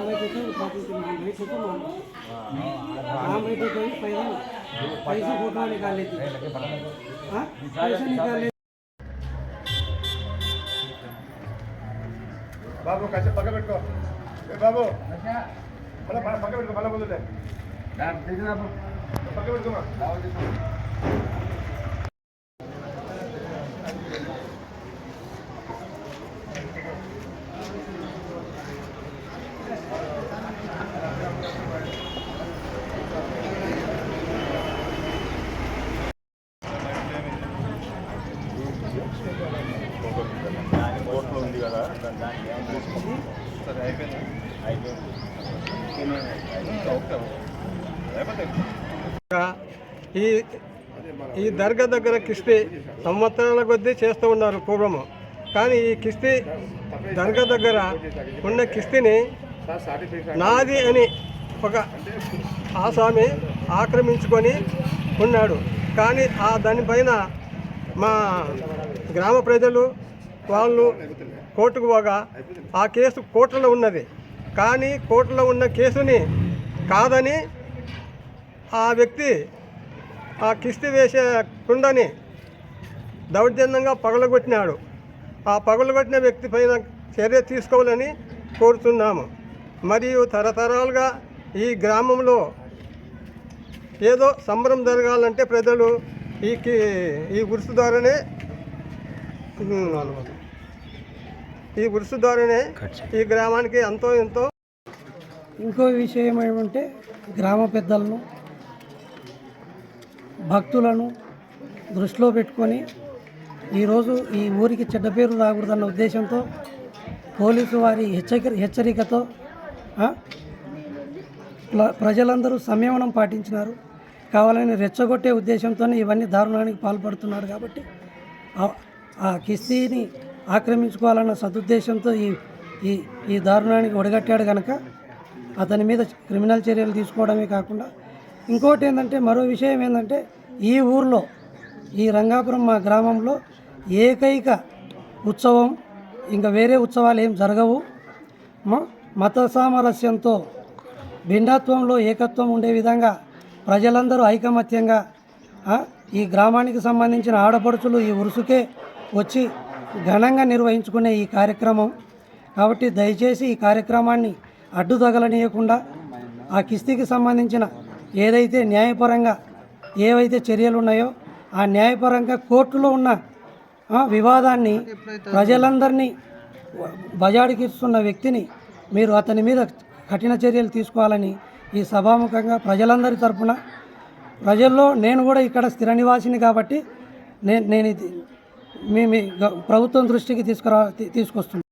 నలభై చెప్పాను పాతికి నలభై చెప్పాను నలభై చెప్పాను పైసా పైసా ఫోటో నికాలేదు పైసా నికాలేదు బాబు కసి పక్క పెట్టుకో బాబు. మళ్ళీ పక్క పెట్టుకో. మళ్ళీ ముందులే పక్క పెట్టుకోమా ఉంది కదా దానికి ఏం సరే అయిపోయింది? అయిపోయింది. ఈ ఈ దర్గా దగ్గర కిస్తీ సంవత్సరాల కొద్దీ చేస్తూ ఉన్నారు పూర్వము కానీ ఈ కిస్తీ దర్గా దగ్గర ఉన్న కిస్తీని నాది అని ఒక ఆసామి ఆక్రమించుకొని ఉన్నాడు. కానీ ఆ దానిపైన మా గ్రామ ప్రజలు వాళ్ళు కోర్టుకు పోగా ఆ కేసు కోర్టులో ఉన్నది. కానీ కోర్టులో ఉన్న కేసుని కాదని ఆ వ్యక్తి ఆ కిస్తి వేసే కుండని దౌర్జన్యంగా పగలగొట్టినాడు. ఆ పగలగొట్టిన వ్యక్తి పైన చర్య తీసుకోవాలని కోరుతున్నాము. మరియు తరతరాలుగా ఈ గ్రామంలో ఏదో సంబరం జరగాలంటే ప్రజలు ఈ ఈ గురుసు ద్వారానే ఈ గురుసు ద్వారానే ఈ గ్రామానికి ఎంతో ఎంతో ఇంకో విషయం ఏమంటే గ్రామ పెద్దలను భక్తులను దృష్టిలో పెట్టుకొని ఈరోజు ఈ ఊరికి చెడ్డ పేరు రాకూడదన్న ఉద్దేశంతో పోలీసు వారి హెచ్చరిక హెచ్చరికతో ప్రజలందరూ సంయమనం పాటించినారు. కావాలని రెచ్చగొట్టే ఉద్దేశంతో ఇవన్నీ దారుణానికి పాల్పడుతున్నారు కాబట్టి ఆ- ఆ కిస్తీని ఆక్రమించుకోవాలన్న సదుద్దేశంతో ఈ ఈ ఈ దారుణానికి ఒడిగట్టాడు కనుక అతని మీద క్రిమినల్ చర్యలు తీసుకోవడమే కాకుండా ఇంకోటి ఏంటంటే మరో విషయం ఏంటంటే ఈ ఊర్లో ఈ రంగాపురం మా గ్రామంలో ఏకైక ఉత్సవం ఇంకా వేరే ఉత్సవాలు ఏం జరగవు. మత సామరస్యంతో భిన్నత్వంలో ఏకత్వం ఉండే విధంగా ప్రజలందరూ ఐకమత్యంగా ఈ గ్రామానికి సంబంధించిన ఆడపడుచులు ఈ ఉరుసుకే వచ్చి ఘనంగా నిర్వహించుకునే ఈ కార్యక్రమం. కాబట్టి దయచేసి ఈ కార్యక్రమాన్ని అడ్డు తగలనీయకుండా ఆ కిస్తీకి సంబంధించిన ఏదైతే న్యాయపరంగా ఏవైతే చర్యలు ఉన్నాయో ఆ న్యాయపరంగా కోర్టులో ఉన్న వివాదాన్ని ప్రజలందరినీ బజాడికిస్తున్న వ్యక్తిని మీరు అతని మీద కఠిన చర్యలు తీసుకోవాలని ఈ సభాముఖంగా ప్రజలందరి తరపున ప్రజల్లో నేను కూడా ఇక్కడ స్థిర నివాసిని కాబట్టి నేను నేను ఇది మీ గ- ప్రభుత్వం దృష్టికి తీసుకురా తీసుకొస్తుంది.